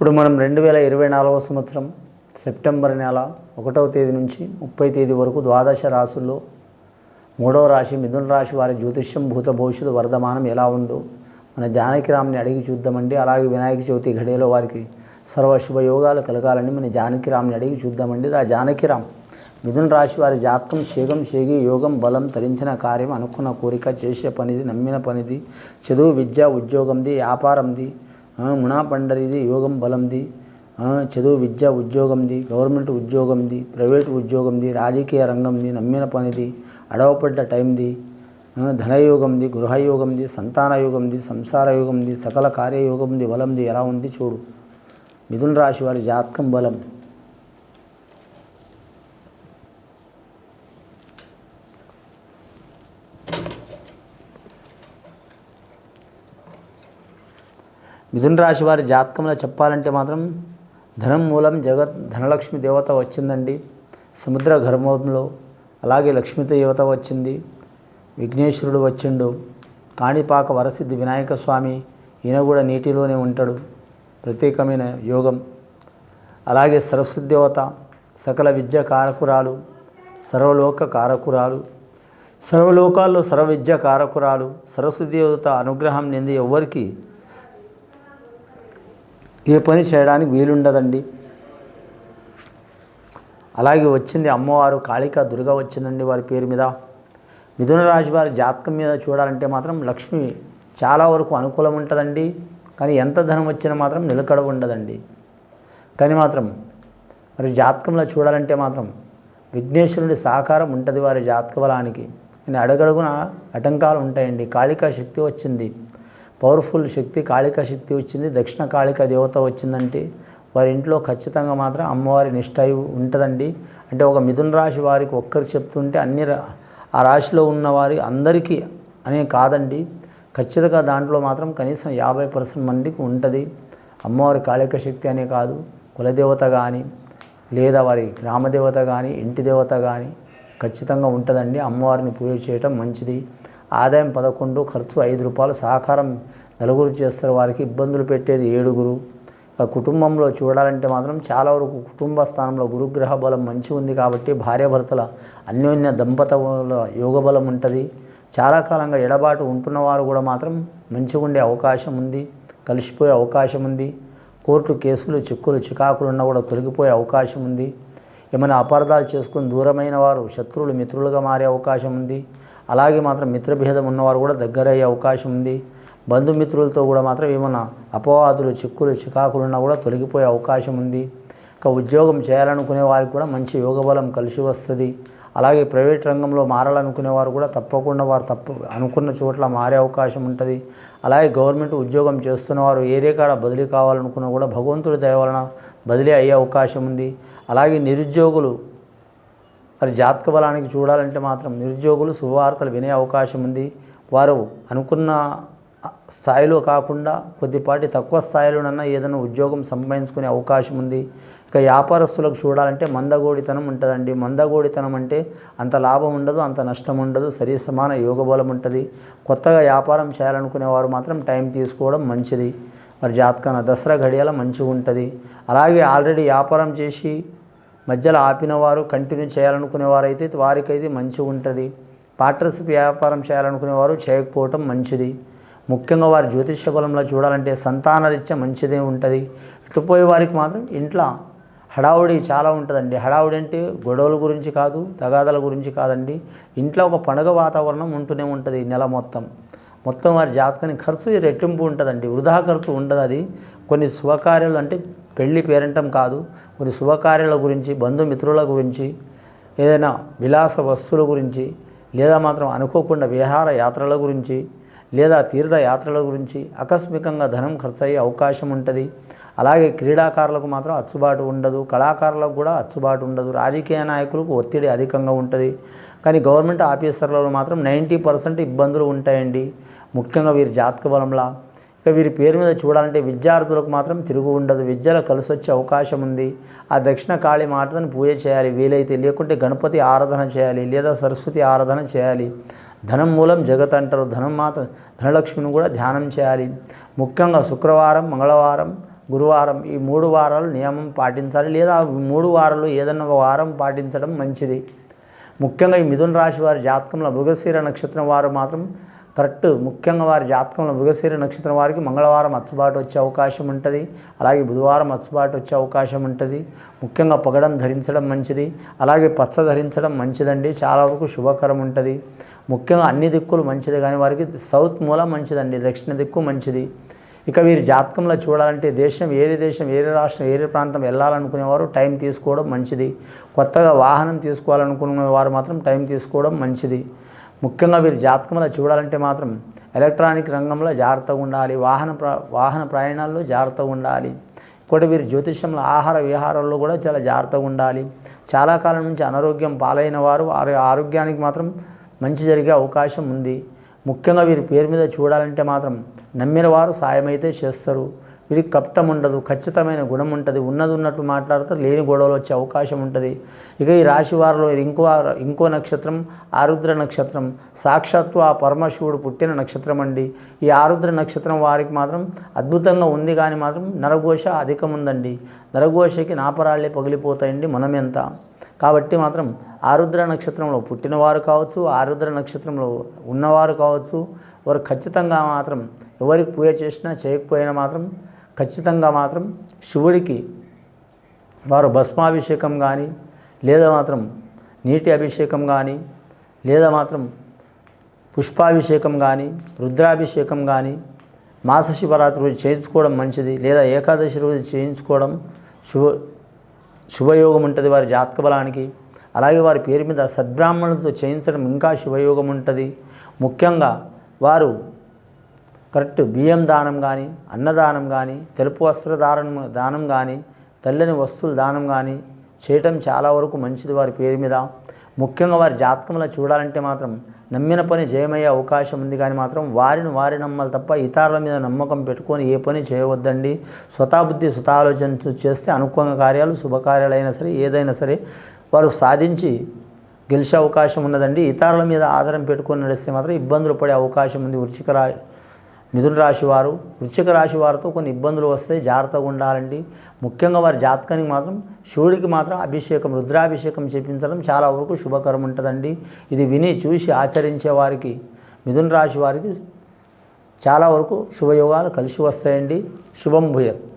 ఇప్పుడు మనం రెండు వేల ఇరవై నాలుగవ సంవత్సరం సెప్టెంబర్ నెల ఒకటవ తేదీ నుంచి ముప్పై తేదీ వరకు ద్వాదశ రాసుల్లో మూడవ రాశి మిథున రాశి వారి జ్యోతిష్యం భూత భవిష్యత్తు వర్ధమానం ఎలా ఉందో మన జానకిరామ్ని అడిగి చూద్దామండి. అలాగే వినాయక చవితి ఘడియలో వారికి సర్వ శుభయోగాలు కలగాలని మన జానకిరామ్ని అడిగి చూద్దామండి. ఆ జానకిరామ్ మిథున రాశి వారి జాతకం శేగం శేగి యోగం బలం తరించిన కార్యం అనుకున్న కోరిక చేసే పనిది నమ్మిన పనిది చదువు విద్య ఉద్యోగంది వ్యాపారంది మునా పండరిది యోగం బలంది. చదువు విద్య ఉద్యోగంది గవర్నమెంట్ ఉద్యోగంది ప్రైవేట్ ఉద్యోగంది రాజకీయ రంగంది నమ్మిన పనిది అడవపడ్డ టైంది. ధనయోగంది గృహయోగంది సంతాన యోగంది సంసార యోగంది సకల కార్యయోగంది బలంది. ఎలా ఉంది చూడు. మిథున రాశి వారి జాతకం బలం. మిథున రాశి వారి జాతకంలో చెప్పాలంటే మాత్రం ధనం మూలం జగత్ ధనలక్ష్మి దేవత వచ్చిందండి. సముద్ర గర్భంలో అలాగే లక్ష్మీ దేవత వచ్చింది. విఘ్నేశ్వరుడు వచ్చిండు. కాణిపాక వరసిద్ధి వినాయక స్వామి ఈయన కూడా నీటిలోనే ఉంటాడు. ప్రత్యేకమైన యోగం. అలాగే సరస్వతి దేవత సకల విద్య కారకురాలు సర్వలోక కారకురాలు సర్వలోకాల్లో సర్వ విద్య కారకురాలు సరస్వతి దేవత అనుగ్రహం నింది ఎవ్వరికి ఏ పని చేయడానికి వీలుండదండి. అలాగే వచ్చింది అమ్మవారు కాళికా దుర్గా వచ్చిందండి వారి పేరు మీద. మిథున రాశి వారి జాతకం మీద చూడాలంటే మాత్రం లక్ష్మి చాలా వరకు అనుకూలం ఉంటుందండి. కానీ ఎంత ధనం వచ్చినా మాత్రం నిలకడ ఉండదండి. కానీ మాత్రం మరి జాతకంలో చూడాలంటే మాత్రం విఘ్నేశ్వరుడి సహకారం ఉంటుంది వారి జాతక బలానికి. కానీ అడగడుగున ఆటంకాలు ఉంటాయండి. కాళికా శక్తి వచ్చింది. పవర్ఫుల్ శక్తి కాళికా శక్తి వచ్చింది దక్షిణ కాళికా దేవత వచ్చిందంటే వారి ఇంట్లో ఖచ్చితంగా మాత్రం అమ్మవారి నిష్ట ఉంటుందండి. అంటే ఒక మిథున రాశి వారికి ఒక్కరు చెప్తుంటే అన్ని రా- ఆ రాశిలో ఉన్న వారి అందరికీ అనే కాదండి. ఖచ్చితంగా దాంట్లో మాత్రం కనీసం యాభై పర్సెంట్ మందికి ఉంటుంది. అమ్మవారి కాళిక శక్తి అనే కాదు. కులదేవత కానీ లేదా వారి గ్రామదేవత కానీ ఇంటి దేవత కానీ ఖచ్చితంగా ఉంటుందండి. అమ్మవారిని పూజ చేయటం మంచిది. ఆదాయం పదకొండు ఖర్చు ఐదు రూపాయలు సహకారం నలుగురు చేస్తారు. వారికి ఇబ్బందులు పెట్టేది ఏడుగురు. ఆ కుటుంబంలో చూడాలంటే మాత్రం చాలా వరకు కుటుంబ స్థానంలో గురుగ్రహ బలం మంచి ఉంది కాబట్టి భార్యాభర్తల అన్యోన్య దంపతుల యోగ బలం ఉంటుంది. చాలా కాలంగా ఎడబాటు ఉంటున్న వారు కూడా మాత్రం మంచిగా ఉండే అవకాశం ఉంది కలిసిపోయే అవకాశం ఉంది. కోర్టు కేసులు చిక్కులు చికాకులు ఉన్నా కూడా తొలగిపోయే అవకాశం ఉంది. ఏమైనా అపార్థాలు చేసుకుని దూరమైన వారు శత్రువులు మిత్రులుగా మారే అవకాశం ఉంది. అలాగే మాత్రం మిత్రభేదం ఉన్నవారు కూడా దగ్గరయ్యే అవకాశం ఉంది. బంధుమిత్రులతో కూడా మాత్రం ఏమైనా అపవాదులు చిక్కులు చికాకులు ఉన్నా కూడా తొలగిపోయే అవకాశం ఉంది. ఇంకా ఉద్యోగం చేయాలనుకునే వారికి కూడా మంచి యోగబలం కలిసి వస్తుంది. అలాగే ప్రైవేట్ రంగంలో మారాలనుకునే వారు కూడా తప్పకుండా వారు తప్ప అనుకున్న చోట్ల మారే అవకాశం ఉంటుంది. అలాగే గవర్నమెంట్ ఉద్యోగం చేస్తున్న వారు కాడ బదిలీ కావాలనుకున్నా కూడా భగవంతుడి దయ వలన బదిలీ అయ్యే అవకాశం ఉంది. అలాగే నిరుద్యోగులు మరి జాతక బలానికి చూడాలంటే మాత్రం నిరుద్యోగులు శుభవార్తలు వినే అవకాశం ఉంది. వారు అనుకున్న స్థాయిలో కాకుండా కొద్దిపాటి తక్కువ స్థాయిలోనన్నా ఏదైనా ఉద్యోగం సంపాదించుకునే అవకాశం ఉంది. ఇక వ్యాపారస్తులకు చూడాలంటే మందగోడితనం ఉంటుందండి. మందగోడితనం అంటే అంత లాభం ఉండదు అంత నష్టం ఉండదు సరి సమాన యోగ బలం ఉంటుంది. కొత్తగా వ్యాపారం చేయాలనుకునే వారు మాత్రం టైం తీసుకోవడం మంచిది. మరి జాతకాన దసరా గడియాల మంచిగా ఉంటుంది అలాగే ఆల్రెడీ వ్యాపారం చేసి మధ్యలో ఆపినవారు కంటిన్యూ చేయాలనుకునేవారైతే వారికైతే మంచిగా ఉంటుంది. పార్ట్నర్షిప్ వ్యాపారం చేయాలనుకునేవారు చేయకపోవటం మంచిది. ముఖ్యంగా వారి జ్యోతిష బలంలో చూడాలంటే సంతానరీత్యా మంచిదే ఉంటుంది. ఇటు పోయే వారికి మాత్రం ఇంట్లో హడావుడి చాలా ఉంటుందండి. హడావుడి అంటే గొడవల గురించి కాదు తగాదల గురించి కాదండి. ఇంట్లో ఒక పండుగ వాతావరణం ఉంటూనే ఉంటుంది నెల మొత్తం. మొత్తం వారి జాతకాన్ని ఖర్చు రెట్టింపు ఉంటుందండి. వృధా ఖర్చు ఉండదు అది. కొన్ని శుభకార్యాలు అంటే పెళ్ళి పేరంటం కాదు కొన్ని శుభకార్యాల గురించి బంధుమిత్రుల గురించి ఏదైనా విలాస వస్తువుల గురించి లేదా మాత్రం అనుకోకుండా విహార యాత్రల గురించి లేదా తీర్థయాత్రల గురించి ఆకస్మికంగా ధనం ఖర్చు అయ్యే అవకాశం ఉంటుంది. అలాగే క్రీడాకారులకు మాత్రం అచ్చుబాటు ఉండదు కళాకారులకు కూడా అచ్చుబాటు ఉండదు రాజకీయ నాయకులకు ఒత్తిడి అధికంగా ఉంటుంది. కానీ గవర్నమెంట్ ఆఫీసర్లలో మాత్రం నైంటీ పర్సెంట్ ఇబ్బందులు ఉంటాయండి. ముఖ్యంగా వీరి జాతక బలంలా. ఇక వీరి పేరు మీద చూడాలంటే విద్యార్థులకు మాత్రం తిరుగు ఉండదు. విద్యలో కలిసి వచ్చే అవకాశం ఉంది. ఆ దక్షిణ కాళీ మాటను పూజ చేయాలి. వీలైతే లేకుంటే గణపతి ఆరాధన చేయాలి లేదా సరస్వతి ఆరాధన చేయాలి. ధనం మూలం జగత్ అంటారు. ధనం మాత ధనలక్ష్మిని కూడా ధ్యానం చేయాలి. ముఖ్యంగా శుక్రవారం మంగళవారం గురువారం ఈ మూడు వారాలు నియమం పాటించాలి లేదా మూడు వారాలు ఏదన్నా ఒక వారం పాటించడం మంచిది. ముఖ్యంగా ఈ మిథున రాశి వారి జాతకంలో మృగశీర నక్షత్రం వారు మాత్రం కరెక్ట్. ముఖ్యంగా వారి జాతకంలో మృగశీర నక్షత్రం వారికి మంగళవారం అచ్చుబాటు వచ్చే అవకాశం ఉంటుంది. అలాగే బుధవారం అచ్చుబాటు వచ్చే అవకాశం ఉంటుంది. ముఖ్యంగా పగడం ధరించడం మంచిది. అలాగే పచ్చ ధరించడం మంచిదండి. చాలా వరకు శుభకరం ఉంటుంది. ముఖ్యంగా అన్ని దిక్కులు మంచిది కానీ వారికి సౌత్ మూల మంచిదండి. దక్షిణ దిక్కు మంచిది. ఇక వీరి జాతకంలో చూడాలంటే దేశం ఏరే దేశం ఏరే రాష్ట్రం ఏరే ప్రాంతం వెళ్ళాలనుకునేవారు టైం తీసుకోవడం మంచిది. కొత్తగా వాహనం తీసుకోవాలనుకునే వారు మాత్రం టైం తీసుకోవడం మంచిది. ముఖ్యంగా వీరి జాతకంలో చూడాలంటే మాత్రం ఎలక్ట్రానిక్ రంగంలో జాగ్రత్తగా ఉండాలి. వాహన ప్ర వాహన ప్రయాణాల్లో జాగ్రత్తగా ఉండాలి. ఇంకోటి వీరి జ్యోతిష్యంలో ఆహార విహారాల్లో కూడా చాలా జాగ్రత్తగా ఉండాలి. చాలా కాలం నుంచి అనారోగ్యం పాలైన వారు వారి ఆరోగ్యానికి మాత్రం మంచి జరిగే అవకాశం ఉంది. ముఖ్యంగా వీరి పేరు మీద చూడాలంటే మాత్రం నమ్మిన వారు సాయమైతే చేస్తారు. వీరికి కప్తం ఉండదు ఖచ్చితమైన గుణం ఉంటుంది. ఉన్నది ఉన్నట్లు మాట్లాడతారు లేని గొడవలు వచ్చే అవకాశం ఉంటుంది. ఇక ఈ రాశి వారిలో ఇంకో ఇంకో నక్షత్రం ఆరుద్ర నక్షత్రం. సాక్షాత్తు ఆ పరమశివుడు పుట్టిన నక్షత్రం అండి. ఈ ఆరుద్ర నక్షత్రం వారికి మాత్రం అద్భుతంగా ఉంది కానీ మాత్రం నరఘోష అధికం ఉందండి. నరఘోషకి నాపరాళ్ళే పగిలిపోతాయండి మనమెంత కాబట్టి మాత్రం ఆరుద్ర నక్షత్రంలో పుట్టినవారు కావచ్చు ఆరుద్ర నక్షత్రంలో ఉన్నవారు కావచ్చు వారు ఖచ్చితంగా మాత్రం ఎవరికి పూజ చేసినా చేయకపోయినా మాత్రం ఖచ్చితంగా మాత్రం శివుడికి వారు భస్మాభిషేకం కానీ లేదా మాత్రం నీటి అభిషేకం కానీ లేదా మాత్రం పుష్పాభిషేకం కానీ రుద్రాభిషేకం కానీ మాస శివరాత్రి రోజు చేయించుకోవడం మంచిది లేదా ఏకాదశి రోజు చేయించుకోవడం శుభ శుభయోగం ఉంటుంది వారి జాతక బలానికి. అలాగే వారి పేరు మీద సద్బ్రాహ్మణులతో చేయించడం ఇంకా శుభయోగం ఉంటుంది. ముఖ్యంగా వారు కరెక్ట్ బియ్యం దానం కానీ అన్నదానం కానీ తెలుపు వస్త్ర దానం దానం కానీ తెల్లని వస్తువుల దానం కానీ చేయటం చాలా వరకు మంచిది వారి పేరు మీద. ముఖ్యంగా వారి జాతకంలో చూడాలంటే మాత్రం నమ్మిన పని జయమయ్యే అవకాశం ఉంది కానీ మాత్రం వారిని వారి నమ్మాలి తప్ప ఇతరుల మీద నమ్మకం పెట్టుకొని ఏ పని చేయవద్దండి. స్వతాబుద్ధి స్వతాలోచన చేస్తే అనుకూల కార్యాలు శుభకార్యాలు అయినా సరే ఏదైనా సరే వారు సాధించి గెలిచే అవకాశం ఉన్నదండి. ఇతరుల మీద ఆధారం పెట్టుకొని నడిస్తే మాత్రం ఇబ్బందులు పడే అవకాశం ఉంది. వృచ్చిక మిథున రాశి వారు వృశ్చిక రాశి వారితో కొన్ని ఇబ్బందులు వస్తాయి జాగ్రత్తగా ఉండాలండి. ముఖ్యంగా వారి జాతకానికి మాత్రం శివుడికి మాత్రం అభిషేకం రుద్రాభిషేకం చేపించడం చాలా వరకు శుభకరం ఉంటుందండి. ఇది విని చూసి ఆచరించే వారికి మిథున రాశి వారికి చాలా వరకు శుభయోగాలు కలిసి వస్తాయండి. శుభం భూయత్.